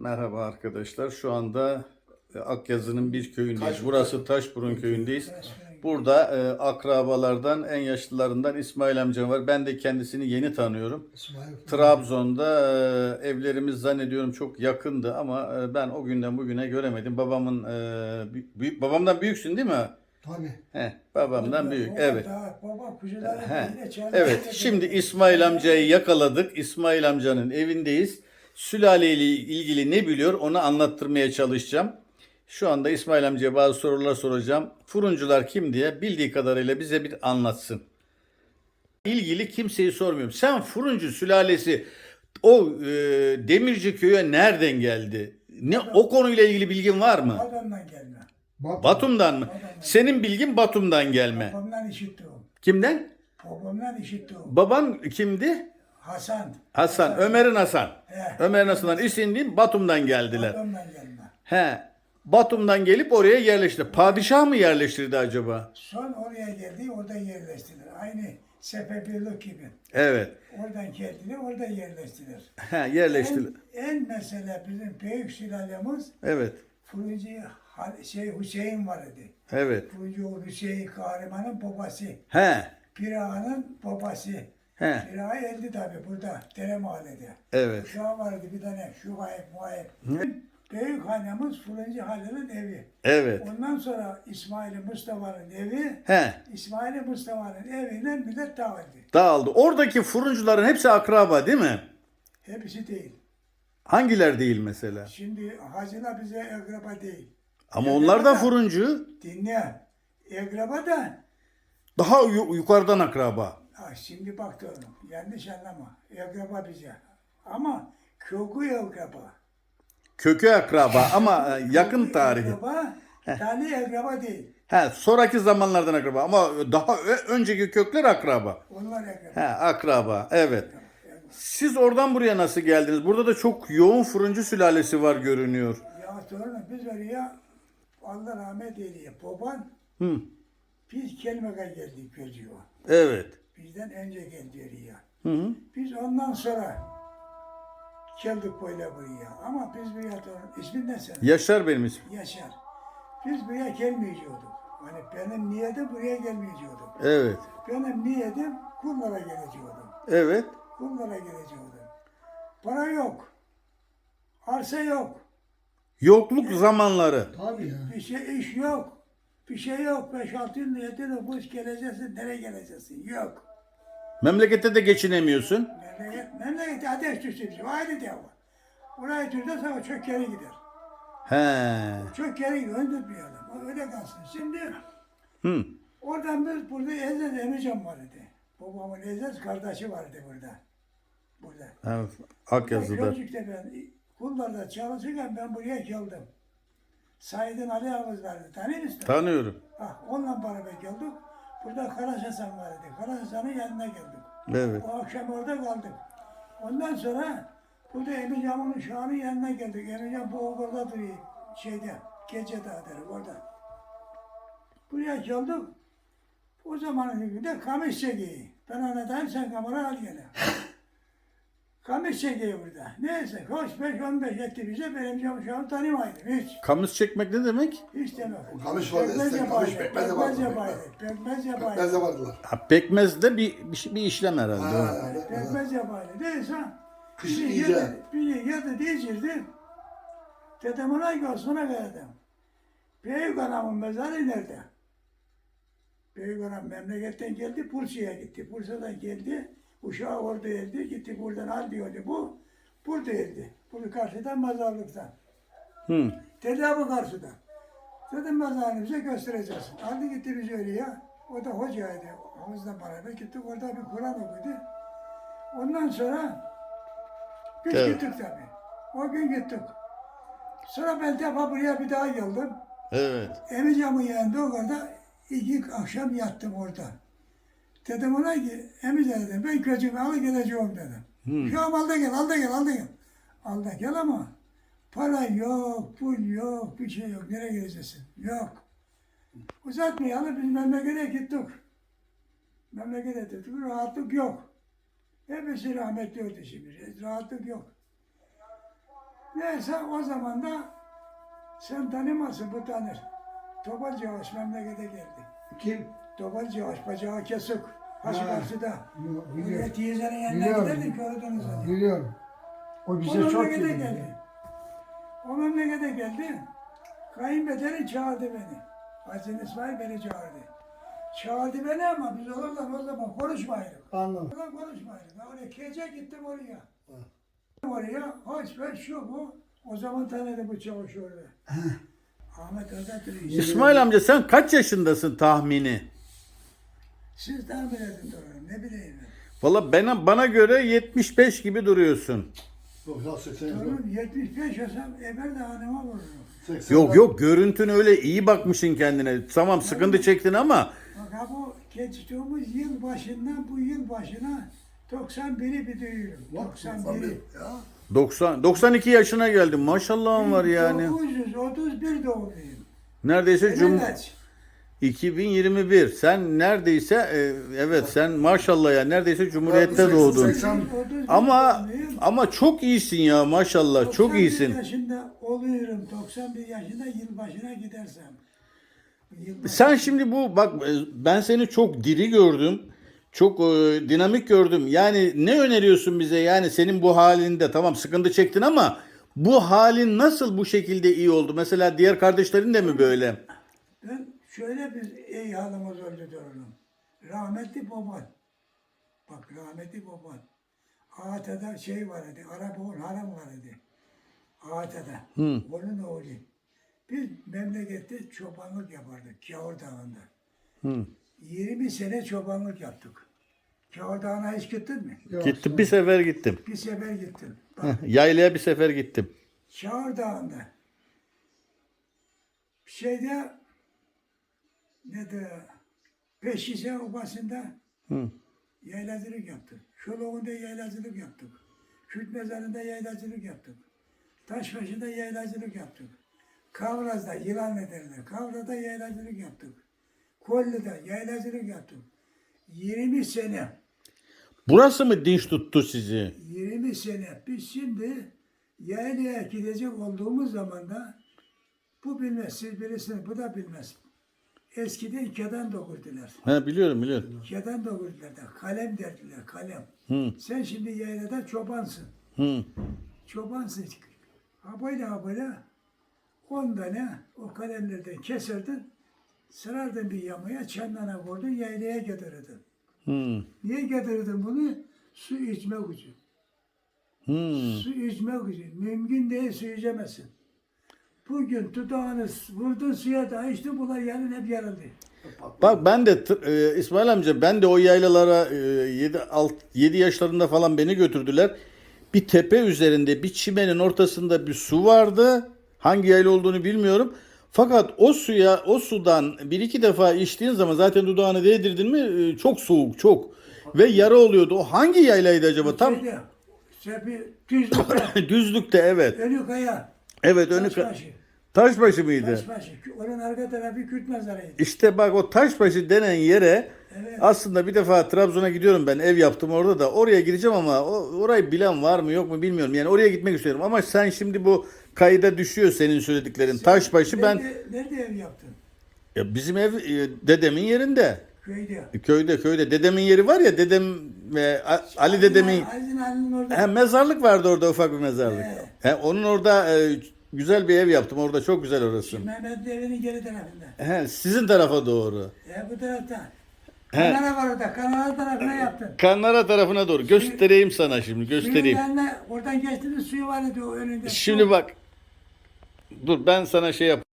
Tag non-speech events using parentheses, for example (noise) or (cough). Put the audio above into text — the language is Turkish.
Merhaba arkadaşlar. Şu anda e, Akyazı'nın bir köyündeyiz. Burası Taşburun köyündeyiz. Burada e, akrabalardan en yaşlılarından İsmail amcam var. Ben de kendisini yeni tanıyorum. İsmail Trabzon'da e, evlerimiz zannediyorum çok yakındı ama e, ben o günden bugüne göremedim. Babamın e, büyük, babamdan büyüksün değil mi? Tabii. He, babamdan büyük. Evet. Baba kuzuları. Evet, şimdi İsmail amcayı yakaladık. İsmail amcanın evindeyiz. Sülaleyle ilgili ne biliyor onu anlattırmaya çalışacağım. Şu anda İsmail amcaya bazı sorular soracağım. Furuncular kim diye bildiği kadarıyla bize bir anlatsın. İlgili kimseyi sormuyorum. Sen Furuncu sülalesi o e, Demirci köyü nereden geldi? Ne o konuyla ilgili bilgin var mı? Adamdan gelme. Bak, Batum'dan mı? Senin bilgin Batum'dan gelme. Babamdan işittim. Kimden? Babamdan işittim. Baban kimdi? Hasan. Hasan, Ömer'in Hasan. He. Ömer'in Hasan'dan isindiğim Batum'dan geldiler. Babamdan gelme. He. Batum'dan gelip oraya yerleşti. Padişah mı yerleştirdi acaba? Son oraya geldi, orada yerleştiler. Aynı Sefebirlik gibi. Evet. Oradan geldiler, orada yerleştiler. He, yerleştiler. En, en mesele bizim büyük sülalemiz Evet. Fırıncı şey Hüseyin var idi. Evet. Fırıncı Hüseyin Kahraman'ın babası. He. Pirağa'nın babası. He. Eldi tabi burada, Dere Mahallede. Evet. Uşağı vardı bir tane, şu gayet muayip. Büyük hanemiz Fırıncı Halil'in evi. Evet. Ondan sonra İsmail Mustafa'nın evi, He. İsmail Mustafa'nın evinden millet dağıldı. Dağıldı. Oradaki furuncuların hepsi akraba değil mi? Hepsi değil. Hangiler değil mesela? Şimdi hacılar bize ekraba değil. Ama onlar da furuncu. Dinle. Ekraba da Daha yu- yukarıdan akraba. Ha, şimdi bak doğru. Yanlış anlama. Ekraba bize. Ama kökü ekraba. Kökü akraba ama e, yakın tarihi. Ekraba, tane ekraba değil. He, sonraki zamanlardan akraba ama daha önceki kökler akraba. Onlar ekraba. He, akraba. Evet. Siz oradan buraya nasıl geldiniz? Burada da çok yoğun fırıncı sülalesi var görünüyor. Ya torunum biz oraya Allah rahmet eyleye. Baban Hı. biz Kelmek'e geldik çocuğu. Evet. Bizden önce geldi oraya. Hı hı. Biz ondan sonra geldik böyle buraya. Ama biz buraya ismin ne senin? Yaşar benim ismim. Yaşar. Biz buraya gelmeyecektik. Hani benim niyetim buraya gelmeyecektim. Evet. Benim niyetim kullara gelecektim. Evet. Kullara gelecektim. Para yok. Arsa yok. Yokluk zamanları. Tabii ya. Bir şey iş yok. Bir şey yok. 5-6 yıl niyeti de kuş geleceksin. Nereye geleceksin? Yok. Memlekette de geçinemiyorsun. Memleket, memleket ateş düştü bizim. Ayrı dev var. Orayı türde sana çok geri gider. He. Çok geri gider. Onu tutmayalım. Öyle kalsın. Şimdi Hı. oradan biz burada Ezzet Emircan vardı. Babamın Ezzet kardeşi vardı burada. Burada. Evet. Akyazı'da. Ben kullarda çalışırken ben buraya geldim. Said'in Ali Ağız vardı. Tanıyor musun? Tanıyorum. Ha, onunla beraber geldik. Burada Karaş Hasan vardı. Karaş Hasan'ın yanına geldik. Evet. O akşam orada kaldık. Ondan sonra burada Emircan'ın uşağının yanına geldik. Emircan bu okulda duruyor. Şeyde, gece dağları orada. Buraya geldik. O zamanın hükümde kamış çekiyi. Ben dedim sen kamera al gene. Kamış çekiyi burada. Neyse koş 5-15 etti bize. Ben Emircan uşağını tanımaydım hiç. Kamış çekmek ne demek? Hiç demem. Kamış var, Pekmez eskiden kamış, yapardı, pekmez Pekmez yapardı, yapardı. Pekmez yapardı. Vardılar. Ha, pekmez de bir, bir, bir işlem herhalde. Ha, pekmez. Pekmez yapardı. Neyse. Kışın biri iyice. geldi- Biri geldi diyecekti. Dedim ona göğsüne geldim. Büyük anamın mezarı nerede? Büyük anam memleketten geldi, Bursa'ya gitti. Bursa'dan geldi, uşağı orada geldi, gitti buradan al diyordu bu. Burada geldi. Bunu karşıdan mezarlıktan. Hı. Dedi bu karşıda. Dedim mezarını bize göstereceksin. Aldı gitti bizi oraya. O da hocaydı. Havuzla beraber gittik. Orada bir Kur'an okudu. Ondan sonra biz Evet. gittik tabii. O gün gittik. Sonra ben defa buraya bir daha geldim. Evet. Emicamın yanında o kadar iki akşam yattım orada. Dedim ona ki Emice dedim ben kötümü alıp geleceğim dedim. Şu an al da gel al da gel al da gel. Al da gel ama para yok, pul yok, bir şey yok. Nereye gideceksin? Yok. Uzatmayalım biz memlekete gittik. Memlekete gittik. Rahatlık yok. Hepsi rahmetli oldu şimdi. Rahatlık yok. Neyse o zaman da sen tanımazsın bu tanır. Topalcı Yavaş memlekete geldi. Kim? Topalcı Yavaş bacağı kesik. Haşi Ha. karşıda. Biliyorum. teyzenin yanına Biliyorum. giderdik Karadeniz zaten. Biliyorum. O O bize çok memlekete iyi. geldi. O memlekete geldi. Kayınbederi çağırdı beni. Hacı İsmail beni çağırdı. Çağırdı beni ama biz oradan o zaman konuşmayalım. Anladım. Oradan konuşmayalım. Ben oraya gece gittim oraya. Oraya hoş ben şu bu. O zaman tanıdı bu çavuş orada. Ahmet duruyor. İsmail amca sen kaç yaşındasın tahmini? Siz tahmin edin doğru. Ne bileyim ben. Valla bana, bana göre 75 gibi duruyorsun. 90 80 Torun 75 yaşam evvel de hanıma vururum. 80 Yok yok görüntün öyle iyi bakmışsın kendine. Tamam sıkıntı çektin ama Bak ha bu geçtiğimiz yıl başından bu yıl başına 91'i biliyorum. 91'i. Ya. 90 92 yaşına geldin. Maşallahın var yani. 931 doğumluyum. Neredeyse cum Evet. 2021. Sen neredeyse e, evet sen maşallah ya neredeyse cumhuriyette doğdun. 80 Ama ama çok iyisin ya maşallah. Çok 91 iyisin. yaşında oluyorum. 91 yaşında yılbaşına gidersem. Yılbaşı- Sen şimdi bu bak e, ben seni çok diri gördüm. Çok e, dinamik gördüm. Yani ne öneriyorsun bize? Yani senin bu halinde tamam sıkıntı çektin ama bu halin nasıl bu şekilde iyi oldu? Mesela diğer kardeşlerin de mi böyle? Ben şöyle bir iyi halımız oldu diyorum. Rahmetli baban. Bak rahmetli baban. Ağatada şey var idi. Arap haram var idi. Ağatada. Onun oğlu. Biz memlekette çobanlık yapardık. Kâhur Dağı'nda. Hı. 20 sene çobanlık yaptık. Kâhur Dağı'na hiç gittin mi? Yok, Gittim bir sefer gittim. Bir sefer gittim. Bak Heh, Yaylaya bir sefer gittim. Kâhur Dağı'nda. Şeyde ne de Peşise Obası'nda Hı. yaylacılık yaptık. Şoloğunda yaylacılık yaptık. Kürt mezarında yaylacılık yaptık. Taşbaşı'nda yaylacılık yaptık. Kavraz'da yılan ederler. Kavraz'da yaylacılık yaptık. Kollu'da yaylacılık yaptık. 20 sene. Burası mı dinç tuttu sizi? 20 sene. Biz şimdi yaylaya gidecek olduğumuz zaman da bu bilmez. Siz bilirsiniz. Bu da bilmez. Eskiden keden dokurdular. He biliyorum biliyorum. Keden dokurdular da. Kalem derdiler. Kalem. Hı. Sen şimdi yaylada çobansın. Hı. Çobansın. Ha böyle ha böyle. On tane o kalemlerden keserdin. Sırardın bir yamaya çandana vurdun yaylaya getirirdin. Hı. Niye getirirdin bunu? Su içmek için. Hı. Su içmek için. Mümkün değil su içemezsin. Bugün tutağını vurdun suya da içtin bunlar yarın hep yarıldı. Bak ben de e, İsmail amca ben de o yaylalara 7 alt 7 yaşlarında falan beni götürdüler. Bir tepe üzerinde bir çimenin ortasında bir su vardı. Hangi yayla olduğunu bilmiyorum. Fakat o suya o sudan bir iki defa içtiğin zaman zaten dudağını değdirdin mi e, çok soğuk çok ve yara oluyordu. O hangi yaylaydı acaba? Tam Şeyde, Sepi, düzlükte, (coughs) düzlükte evet. önü kaya, Evet önü taşbaşı. Taşbaşı mıydı? Taşbaşı. Onun arka tarafı Kürt mezarıydı. İşte bak o Taşbaşı denen yere Evet. aslında bir defa Trabzon'a gidiyorum ben ev yaptım orada da oraya gideceğim ama o, orayı bilen var mı yok mu bilmiyorum. Yani oraya gitmek istiyorum ama sen şimdi bu kayıda düşüyor senin söylediklerin. Taşbaşı ben Nerede, nerede ev yaptın? ya bizim ev e, dedemin yerinde. Köyde. Köyde köyde dedemin yeri var ya dedem ve A- Ali dedemin Ali'nin Ali'nin orada. he, mezarlık vardı orada ufak bir mezarlık. Evet. He, onun orada e, güzel bir ev yaptım orada çok güzel orası. Mehmet'in evinin geri tarafında. He, sizin tarafa doğru. E bu tarafta. He. Kanara var orada. Kanara tarafına yaptın. Kanlara tarafına doğru. Göstereyim sana şimdi göstereyim. Suyun yanına, oradan geçtiğimiz suyu var idi o önünde. Şimdi bak. Dur ben sana şey yap.